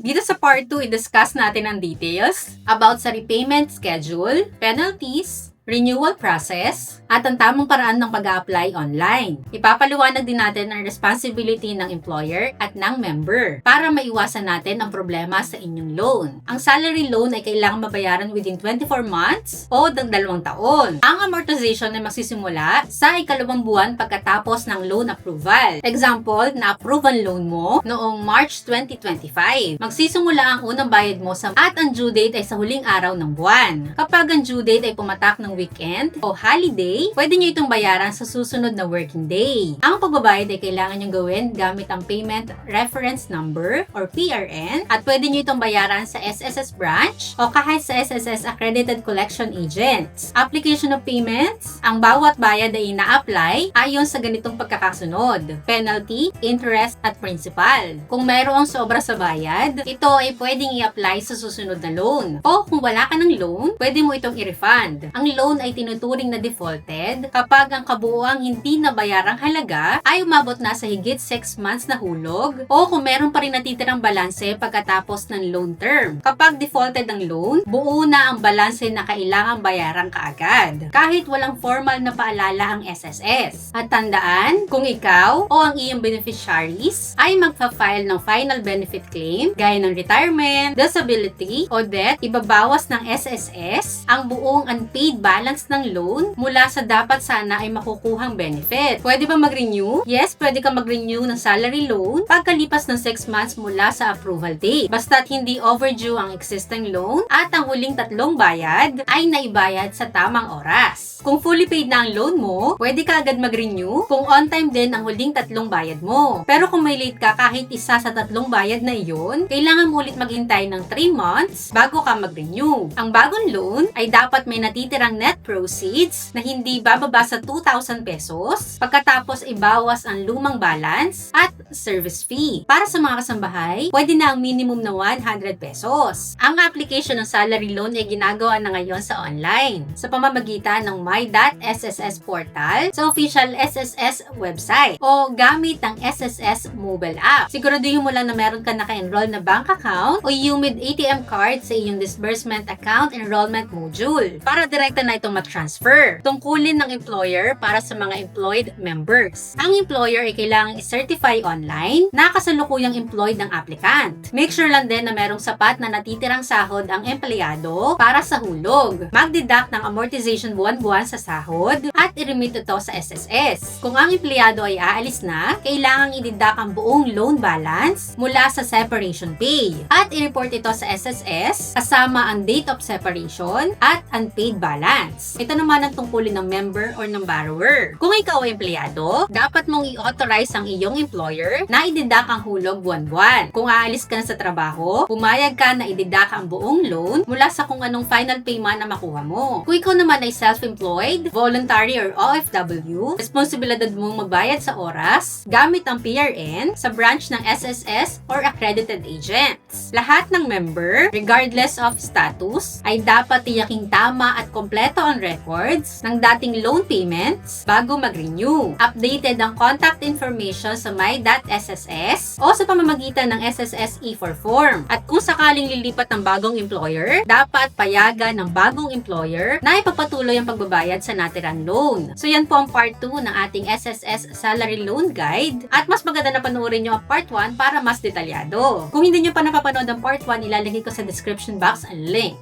Dito sa part 2, i-discuss natin ang details about sa repayment schedule, penalties, renewal process, at ang tamang paraan ng pag apply online. Ipapaliwanag din natin ang responsibility ng employer at ng member para maiwasan natin ang problema sa inyong loan. Ang salary loan ay kailangan mabayaran within 24 months o ng dalawang taon. Ang amortization ay magsisimula sa ikalawang buwan pagkatapos ng loan approval. Example, na-approve ang loan mo noong March 2025. Magsisimula ang unang bayad mo sa at ang due date ay sa huling araw ng buwan. Kapag ang due date ay pumatak ng weekend o holiday, pwede nyo itong bayaran sa susunod na working day. Ang pagbabayad ay kailangan nyo gawin gamit ang Payment Reference Number or PRN at pwede nyo itong bayaran sa SSS branch o kahit sa SSS Accredited Collection Agents. Application of payments, ang bawat bayad ay ina-apply ayon sa ganitong pagkakasunod. Penalty, interest at principal. Kung mayroong sobra sa bayad, ito ay pwedeng i-apply sa susunod na loan. O kung wala ka ng loan, pwede mo itong i-refund. Ang loan ay tinuturing na defaulted kapag ang kabuuang hindi nabayarang halaga ay umabot na sa higit 6 months na hulog o kung meron pa rin natitirang balanse pagkatapos ng loan term. Kapag defaulted ang loan, buo na ang balanse na kailangang bayaran kaagad kahit walang formal na paalala ang SSS. At tandaan, kung ikaw o ang iyong beneficiaries ay magfa-file ng final benefit claim gaya ng retirement, disability o death, ibabawas ng SSS ang buong unpaid balance ng loan mula sa dapat sana ay makukuhang benefit. Pwede ba mag-renew? Yes, pwede ka mag-renew ng salary loan pagkalipas ng 6 months mula sa approval date. Basta't hindi overdue ang existing loan at ang huling tatlong bayad ay naibayad sa tamang oras. Kung fully paid na ang loan mo, pwede ka agad mag-renew kung on time din ang huling tatlong bayad mo. Pero kung may late ka kahit isa sa tatlong bayad na iyon, kailangan mo ulit maghintay ng 3 months bago ka mag-renew. Ang bagong loan ay dapat may natitirang net proceeds na hindi bababa sa 2,000 pesos pagkatapos ibawas ang lumang balance at service fee. Para sa mga kasambahay, pwede na ang minimum na 100 pesos. Ang application ng salary loan ay ginagawa na ngayon sa online sa pamamagitan ng my.sss portal sa official SSS website o gamit ang SSS mobile app. Siguraduhin mo lang na meron ka naka-enroll na bank account o UMID ATM card sa iyong disbursement account enrollment module para direkta na itong mag-transfer. Tungkulin ng employer para sa mga employed members. Ang employer ay kailangang i-certify online na kasalukuyang employed ng applicant. Make sure lang din na merong sapat na natitirang sahod ang empleyado para sa hulog. Mag-deduct ng amortization buwan-buwan sa sahod at i-remit ito sa SSS. Kung ang empleyado ay aalis na, kailangang i-deduct ang buong loan balance mula sa separation pay at i-report ito sa SSS kasama ang date of separation at unpaid balance. Ito naman ang tungkulin ng member or ng borrower. Kung ikaw ay empleyado, dapat mong i-authorize ang iyong employer na i-deduct ang hulog buwan-buwan. Kung aalis ka na sa trabaho, pumayag ka na i-deduct ang buong loan mula sa kung anong final payment na makuha mo. Kung ikaw naman ay self-employed, voluntary or OFW, responsibilidad mong magbayad sa oras gamit ang PRN sa branch ng SSS or accredited agents. Lahat ng member, regardless of status, ay dapat tiyaking tama at kompleto ang records ng dating loan payments bago mag-renew. Updated ang contact information sa my.sss o sa pamamagitan ng SSS E4 form. At kung sakaling lilipat ng bagong employer, dapat payagan ng bagong employer na ipagpatuloy ang pagbabayad sa natirang loan. So yan po ang part 2 ng ating SSS Salary Loan Guide at mas maganda na panoorin nyo ang part 1 para mas detalyado. Kung hindi nyo pa napapanood ang part 1, ilalagay ko sa description box ang link.